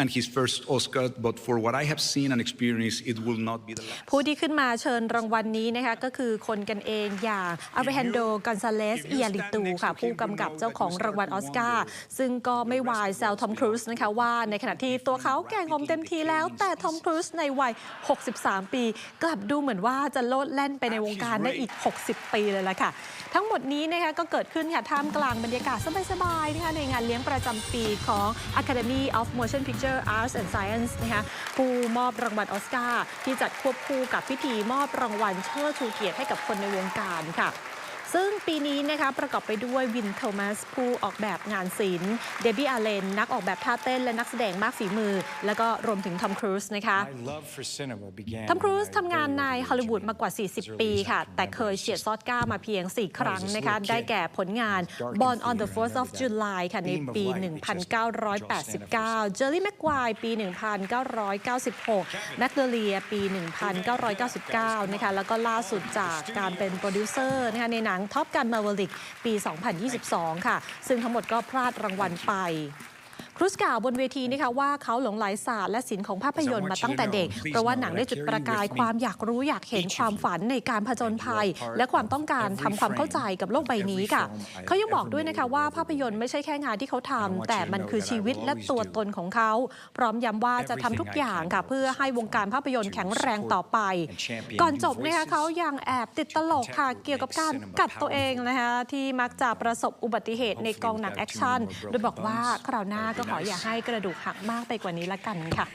and his first Oscar, but for what I have seen and experienced, it will not be the last. ผู้ที่ขึ้นมาเชิญรางวัลนี้นะคะก็คือคนกันเองอย่างอ l เ j นโดกอนซาเลสเอียริตูค่ะผู้กำกับเจ้าของรางวัลออสการ์ซึ่งก็ไม่วายแซวทอมครูซนะคะว่าในขณะที่ตัวเขาแก่งอมเต็มทีแล้ว แต่ทอมครูซในวัย 63 ปี กลับดูเหมือนว่าจะโลดแล่นไปในวงการได้อีก 60 ปีเลยละค่ะ ทั้งหมดนี้นะคะก็เกิดขึ้นค่ะท่ามกลางบรรยากาศสบายๆนะคะในงานเลี้ยงประจำปีของ Academy of Motion Picture Arts and Science นะคะผู้มอบรางวัลออสการ์ที่จัดควบคู่กับพิธีมอบรางวัลเชิดชูเกียรติให้กับคนในวงการค่ะ ซึ่งปีนี้นะคะประกอบไปด้วยวินโทมัสผู้ออกแบบงานศิลป์ เดบี้อาเลน นักออกแบบท่าเต้นและนักแสดงมากฝีมือ แล้วก็รวมถึงทอมครูซนะคะ My love for cinema began ทอมครูซ when I ทำงานใน really ฮอลลีวูดมากว่า 40 ปีค่ะ แต่เคยเฉียดซอสก้ามาเพียง 4 ครั้งนะคะ ได้แก่ผลงาน Born on the 4th of July ค่ะ ในปี 1989 Jerry Maguire ปี 1996 m a c d o l i a ปี 1999 นะคะ แล้วก็ล่าสุดจากการเป็นโปรดิวเซอร์นะคะในหนัง Top Gun Maverick ปี 2022 ค่ะ ซึ่งทั้งหมดก็พลาดรางวัลไป ครูสกล่าวบนเวทีนะคะว่าเขาหลงไหลศาสตร์และศิลป์ของภาพยนตร์มาตั้งแต่เด็ก เพราะว่าหนังได้จุดประกายความอยากรู้อยากเห็นความฝันในการผจญภัย และความต้องการทำความเข้าใจกับโลกใบนี้ค่ะ เขายังบอกด้วยนะคะว่าภาพยนตร์ไม่ใช่แค่งานที่เขาทำแต่มันคือชีวิตและตัวตนของเขา พร้อมย้ำว่าจะทำทุกอย่างค่ะ เพื่อให้วงการภาพยนตร์แข็งแรงต่อไป ก่อนจบนะคะเขายังแอบติดตลกค่ะเกี่ยวกับการกัดตัวเองนะคะที่มักจะประสบอุบัติเหตุในกองหนังแอคชั่นโดยบอกว่าคราวหน้าก็ขออย่าให้กระดูกหักมากไปกว่านี้ละกันค่ะ